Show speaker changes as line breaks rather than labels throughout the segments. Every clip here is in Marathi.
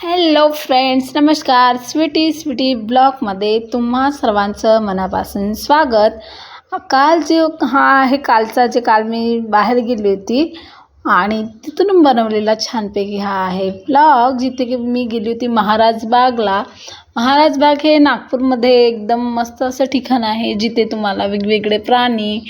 हॅलो फ्रेंड्स नमस्कार. स्वीटी स्वीटी ब्लॉगमध्ये तुम्हा सर्वांचं मनापासून स्वागत. काल जे हा आहे कालचा जे काल मी बाहेर गेली होती आणि तिथून बनवलेला छानपैकी हा आहे ब्लॉग जिथे की मी गेली होती महाराज बागला. महाराज बाग हे नागपूरमध्ये एकदम मस्त असं ठिकाण आहे जिथे तुम्हाला वेगवेगळे प्राणी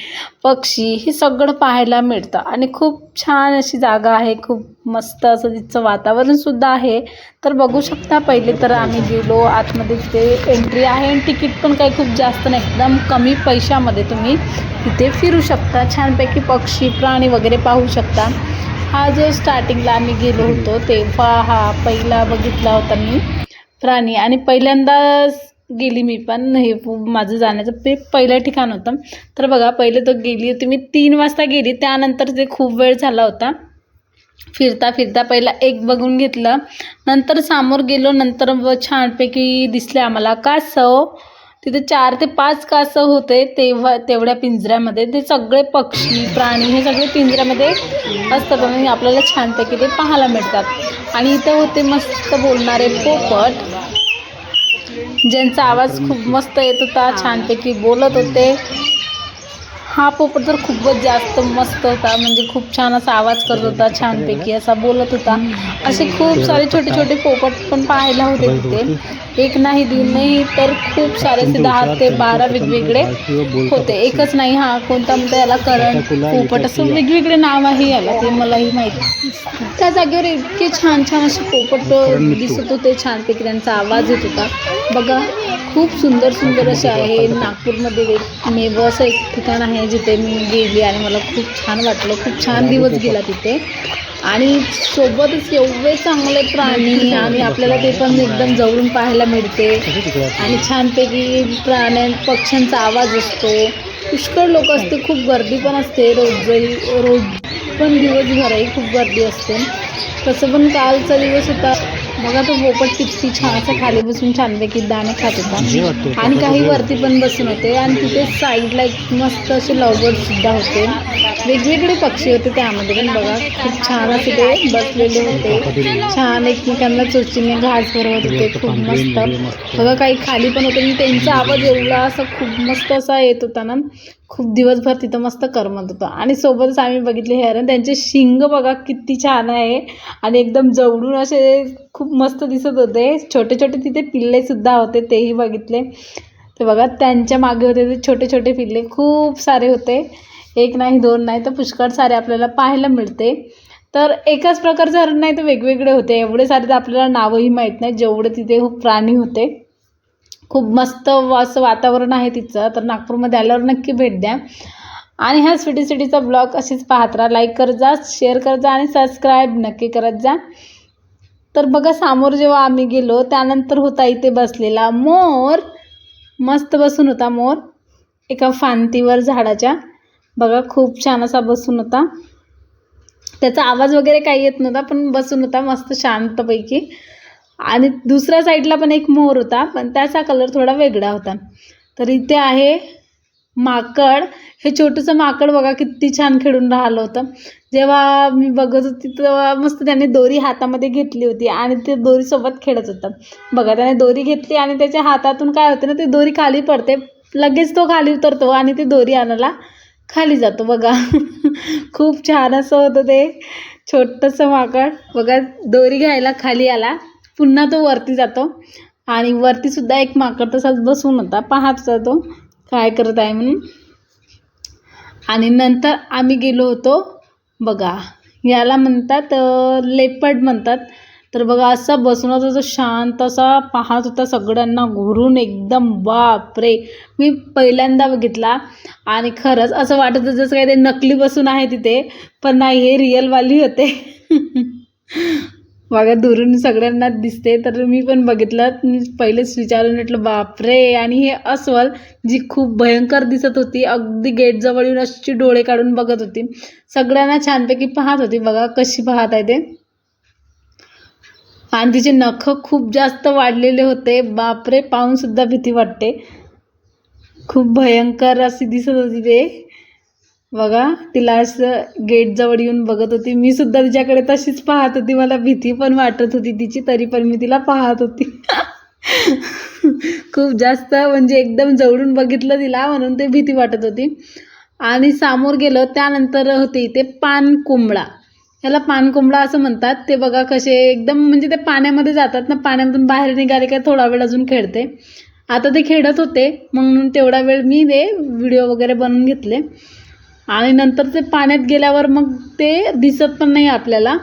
पक्षी हे सगळं पाहायला मिळतं. आणि खूप छान अशी जागा आहे खूप मस्त असं तिथचं वातावरणसुद्धा आहे. तर बघू शकता पहिले तर आम्ही गेलो आतमध्ये तिथे एंट्री आहे आणि तिकीट पण काही खूप जास्त नाही एकदम कमी पैशामध्ये तुम्ही तिथे फिरू शकता. छानपैकी पक्षी प्राणी वगैरे पाहू शकता. हा जो स्टार्टिंगला आम्ही गेलो होतो तेव्हा हा पहिला बघितला होता मी. प्राणी आणि पहिल्यांदा गेली मी पण. हे माझं जाण्याचं ते पहिलं ठिकाण होतं. तर बघा पहिले तो गेली होती मी. तीन वाजता गेली. त्यानंतर ते खूप वेळ झाला होता फिरता फिरता पहिला एक बघून घेतलं. नंतर समोर गेलो. नंतर छानपैकी दिसले आम्हाला कासव तिथे चार ते पाच कासव होते तेव्हा तेवढ्या पिंजऱ्यामध्ये. ते सगळे पक्षी प्राणी हे सगळे पिंजऱ्यामध्ये असतात आणि आपल्याला छानपैकी ते पाहायला मिळतात. आणि इथं होते मस्त बोलणारे पोपट. ज्यांचा आवाज खूप मस्त येत होता छानपैकी बोलत होते. हा पोपट तर खूपच जास्त मस्त होता म्हणजे खूप छान असा आवाज करत होता छानपैकी असा बोलत होता. असे खूप सारे छोटे छोटे पोपट पण पाहायला होते तिथे. एक नाही दोन नाही तर खूप सारे असे दहा ते बारा वेगवेगळे होते. एकच नाही हा कोणता म्हणतो याला करण पोपट असं वेगवेगळे नाव आहे याला ते मलाही माहिती त्या जागेवर इतके छान छान असे पोपट दिसत होते छानपैकी त्यांचा आवाज येत होता. बघा खूप सुंदर सुंदर असे आहे नागपूरमध्ये एक मेव असं एक ठिकाण आहे जिथे मी गेली आणि मला खूप छान वाटलं. खूप छान दिवस गेला तिथे. आणि सोबतच एवढे चांगले प्राणी आणि आपल्याला ते पण एकदम जवळून पाहायला मिळते. आणि छानपैकी प्राण्या पक्ष्यांचा आवाज असतो. पुष्कळ लोक असते खूप गर्दी पण असते. रोजही रोज पण दिवसभरही खूप गर्दी असते. तसं पण कालचा दिवस होता. बघा तो पोपट किती छान असं खाली बसून छानपैकी दाणे खात होता. आणि काही वरती पण बसून होते. आणि तिथे साईडला एक मस्त असे लवबर्ड सुद्धा होते. वेगवेगळे पक्षी होते त्यामध्ये पण बघा. खूप छान असे ते बसलेले होते. छान एकमेकांना चोचीने घास भरवत होते. खूप मस्त. बघा काही खाली पण होते. आणि त्यांचा आवाज एवढा असा खूप मस्त असा येत होता ना. खूप दिवसभर तिथं मस्त करमत होतं. आणि सोबतच आम्ही बघितले हे हरण त्यांचे शिंग बघा किती छान आहे. आणि एकदम जवळून असे खूप मस्त दिसत होते. छोटे छोटे तिथे पिल्लेसुद्धा होते तेही बघितले. ते बघा त्यांच्या मागे होते ते छोटे छोटे पिल्ले. खूप सारे होते. एक नाही दोन नाही तर पुष्कळ सारे आपल्याला पाहायला मिळते. तर एकाच प्रकारचे हरण नाही तर वेगवेगळे होते. एवढे सारे तर आपल्याला नावही माहीत नाही जेवढे तिथे खूप प्राणी होते. खूप मस्त असं वातावरण आहे तिचं. तर नागपूरमध्ये आल्यावर नक्की भेट द्या. आणि ह्या सिटी सिटीचा ब्लॉग असेच पाहत राहा. लाईक करत जा शेअर करत जा आणि सबस्क्राईब नक्की करत जा. तर बघा समोर जेव्हा आम्ही गेलो त्यानंतर होता इथे बसलेला मोर. मस्त बसून होता मोर. एका फांतीवर झाडाच्या. बघा खूप छान असा बसून होता. त्याचा आवाज वगैरे काही येत नव्हता पण बसून होता मस्त शांतपैकी. आणि दुसऱ्या साईडला पण एक मोर होता पण त्याचा कलर थोडा वेगळा होता. तर इथे आहे माकड. हे छोटंसं माकड बघा किती छान खेळून राहिलं होतं. जेव्हा मी बघत होती तेव्हा मस्त त्याने दोरी हातामध्ये घेतली होती आणि ते दोरीसोबत खेळत होतं. बघा त्याने दोरी घेतली आणि त्याच्या हातातून काय होते ना ते दोरी खाली पडते. लगेच तो खाली उतरतो आणि ती दोरी आणायला खाली जातो. बघा खूप छान असं होतं ते. छोटंसं माकड. बघा दोरी घ्यायला खाली आला. पुन्हा तो वरती जातो. आणि वरतीसुद्धा एक माकड तसाच बसून होता. पाहत होता तो काय करत आहे म्हणून. आणि नंतर आम्ही गेलो होतो बघा. याला म्हणतात लेपड म्हणतात. तर बघा असा बसून होता तो शांत असा पाहत होता सगळ्यांना घुरून. एकदम बापरे! मी पहिल्यांदा बघितला. आणि खरंच असं वाटत होतं जसं काही ते नकली बसून आहे तिथे. पण नाही हे रिअलवाली होते. बघा दुरून सगळ्यांना दिसते तर मी पण बघितलं. मी पहिलेच विचारून म्हटलं बापरे! आणि हे अस्वल जी खूप भयंकर दिसत होती अगदी गेटजवळ येऊन अशी डोळे काढून बघत होती. सगळ्यांना छानपैकी पाहत होती. बघा कशी पाहत आहे ते. आणि तिचे नख खूप जास्त वाढलेले होते. बापरे! पाहूनसुद्धा भीती वाटते. खूप भयंकर अशी दिसत होती ते. बघा तिला असं गेटजवळ येऊन बघत होती. मी सुद्धा तिच्याकडे तशीच पाहत होती. मला भीती पण वाटत होती तिची तरी पण मी तिला पाहत होती. खूप जास्त म्हणजे एकदम जवळून बघितलं तिला म्हणून ते भीती वाटत होती. आणि समोर गेलो त्यानंतर होते इथे पान कोंबडा याला पान कोंबडा असं म्हणतात. ते बघा कसे एकदम म्हणजे ते पाण्यामध्ये जातात ना पाण्यामधून बाहेर निघाले काय थोडा वेळ अजून खेळते. आता ते खेळत होते म्हणून तेवढा वेळ मी ते व्हिडिओ वगैरे बनवून घेतले. आणि नंतर ते पाण्यात गेल्यावर मग ते दिसत पण नाही आपल्याला.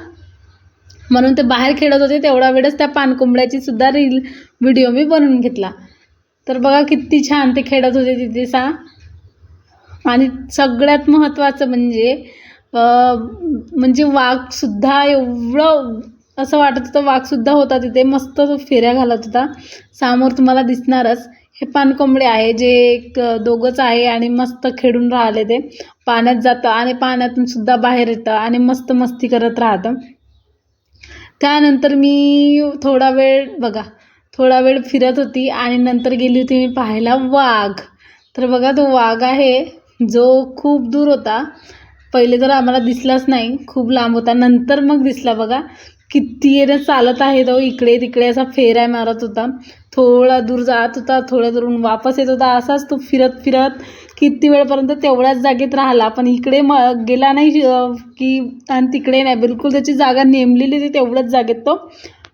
म्हणून ते बाहेर खेळत होते तेवढा वेळच त्या पानकोंबड्याची सुद्धा रील व्हिडिओ मी बनवून घेतला. तर बघा किती छान ते खेळत होते तिथे सा. आणि सगळ्यात महत्त्वाचं म्हणजे म्हणजे वाघसुद्धा एवढं असं वाटत होतं वाघसुद्धा होता तिथे मस्त तो फेऱ्या घालत होता. समोर तुम्हाला दिसणारच. हे पानकोंबडे आहे जे एक दोघंच आहे आणि मस्त खेळून राहिले ते. पाण्यात जातं आणि पाण्यातून सुद्धा बाहेर येतं आणि मस्त मस्ती करत राहतं. त्यानंतर मी थोडा वेळ बघा थोडा वेळ फिरत होती आणि नंतर गेली होती मी पाहायला वाघ. तर बघा तो वाघ आहे जो खूप दूर होता. पहिले तर आम्हाला दिसलाच नाही खूप लांब होता. नंतर मग दिसला बघा. किती येणं चालत आहे तो इकडे तिकडे असा फेऱ्या मारत होता. थोडा दूर जात होता थोड्या दूरून वापस येत होता. असाच तो फिरत फिरत किती वेळपर्यंत तेवढ्याच जागेत राहिला. पण इकडे म गेला नाही की आणि तिकडे नाही. बिलकुल त्याची जागा नेमलेली ती तेवढ्याच जागेत तो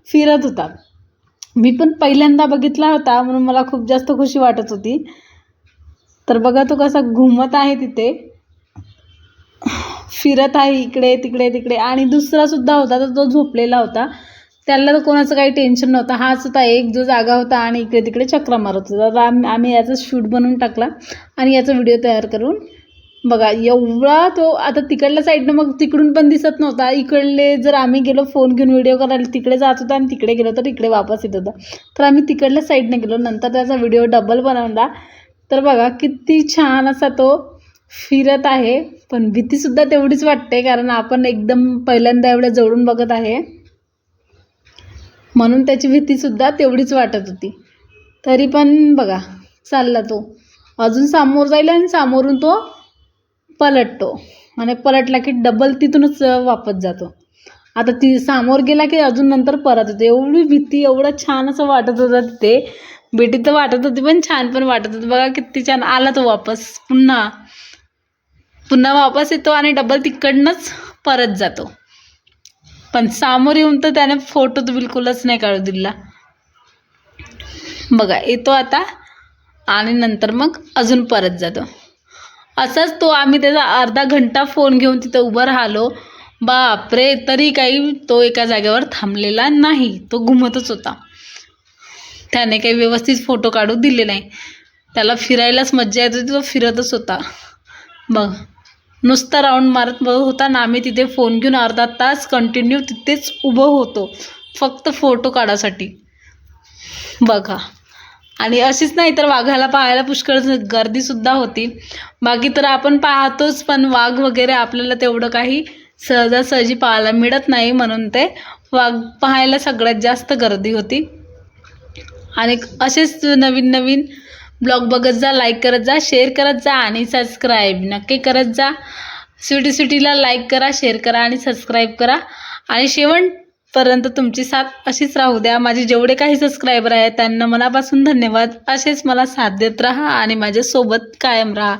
फिरत होता. मी पण पहिल्यांदा बघितला होता म्हणून मला खूप जास्त खुशी वाटत होती. तर बघा तो कसा घुमत आहे तिथे. फिरत आहे इकडे तिकडे तिकडे. आणि दुसरासुद्धा होता तर तो झोपलेला होता. त्याला तर कोणाचं काही टेन्शन नव्हतं. हाच होता एक जो जागा होता आणि इकडे तिकडे चक्रा मारत होता. तर आम आम्ही याचा शूट बनवून टाकला आणि याचा व्हिडिओ तयार करून बघा एवढा तो आता तिकडल्या साईडनं मग तिकडून पण दिसत नव्हता. इकडले जर आम्ही गेलो फोन घेऊन व्हिडिओ करायला तिकडे जात होता आणि तिकडे गेलो तर इकडे वापस येत होता. तर आम्ही तिकडल्या साईडनं गेलो. नंतर त्याचा व्हिडिओ डबल बनवला. तर बघा किती छान असा तो फिरत आहे पण भीतीसुद्धा तेवढीच वाटते कारण आपण एकदम पहिल्यांदा एवढं जवळून बघत आहे. म्हणून त्याची भीतीसुद्धा तेवढीच वाटत होती. तरी पण बघा चालला तो. अजून समोर जाईल आणि समोरून तो पलटतो. आणि पलटला की डबल तिथूनच वापस जातो. आता ती समोर गेला की अजून नंतर परत येतो. एवढी भीती एवढं छान असं वाटत होतं तिथे. भीती तर वाटत होती पण छान पण वाटत होतं. बघा किती छान आला तो वापस. पुन्हा पुन्हा वापस येतो आणि डबल तिकडनंच परत जातो. पण समोर येऊन तर त्याने फोटो तर बिलकुलच नाही काढू दिला. बघा येतो आता आणि नंतर मग अजून परत जातो. असाच तो आम्ही त्याचा अर्धा घंटा फोन घेऊन तिथं उभं राहिलो. बापरे तरी काही तो एका जागेवर थांबलेला नाही. तो घुमतच होता. त्याने काही व्यवस्थित फोटो काढू दिले नाही. त्याला फिरायलाच मज्जा येत होती तो फिरतच होता. बघ. नुसता राऊंड मारत होता ना आम्ही तिथे फोन घेऊन अर्धा तास कंटिन्यू तिथेच उभं होतो फक्त फोटो काढासाठी. बघा. आणि अशीच नाही तर वाघाला पाहायला पुष्कळ गर्दीसुद्धा होती. बाकी तर आपण पाहतोच पण वाघ वगैरे आपल्याला तेवढं काही सहजासहजी पाहायला मिळत नाही म्हणून ते वाघ पाहायला सगळ्यात जास्त गर्दी होती. आणि असेच नवीन नवीन ब्लॉग बघत जा लाईक करत जा शेअर करत जा आणि सबस्क्राईब नक्की करत जा. स्वीटी स्वीटीला लाईक करा शेअर करा आणि सबस्क्राईब करा. आणि शेवटपर्यंत तुमची साथ अशीच राहू द्या. माझे जेवढे काही सबस्क्रायबर आहेत त्यांना मनापासून धन्यवाद. असेच मला साथ देत राहा आणि माझ्यासोबत कायम राहा.